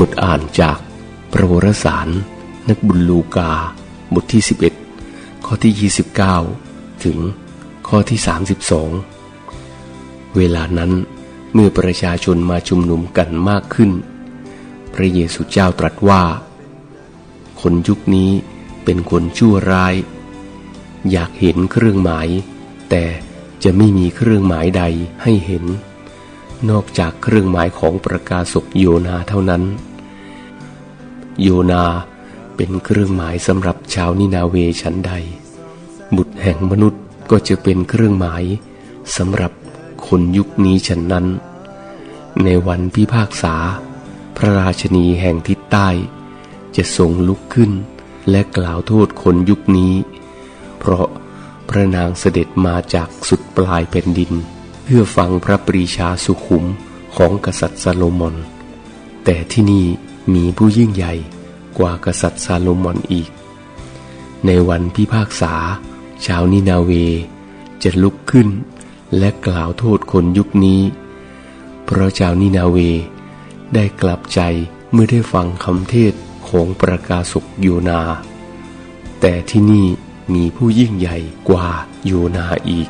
บทอ่านจากประวรสาร นักบุญลูกา บทที่ 11 ข้อที่ 29 ถึงข้อที่ 32 เวลานั้นเมื่อประชาชนมาชุมนุมกันมากขึ้น พระเยซูเจ้าตรัสว่า คนยุคนี้เป็นคนชั่วร้าย อยากเห็นเครื่องหมาย แต่จะไม่มีเครื่องหมายใดให้เห็น นอกจากเครื่องหมายของประกาศกโยนาเท่านั้น โยนา เป็นเครื่องหมายสำหรับชาวนินาเวชันใด บุตรแห่งมนุษย์ก็จะเป็นเครื่องหมายสำหรับคนยุคนี้ฉันนั้น ในวันพิพากษา พระราชนีแห่งทิศใต้ จะทรงลุกขึ้น และกล่าวโทษคนยุคนี้ เพราะพระนางเสด็จมาจากสุดปลายแผ่นดิน เพื่อฟังพระปรีชาสุขุมของกษัตริย์ซาโลมอน แต่ที่นี่ มีผู้ยิ่งใหญ่กว่ากษัตริย์ซาโลมอนอีก ในวันพิพากษา ชาวนินาเว จะลุกขึ้นและกล่าวโทษคนยุคนี้ เพราะชาวนินาเวได้กลับใจเมื่อได้ฟังคำเทศของประกาศกโยนา แต่ที่นี่มีผู้ยิ่งใหญ่กว่าโยนาอีก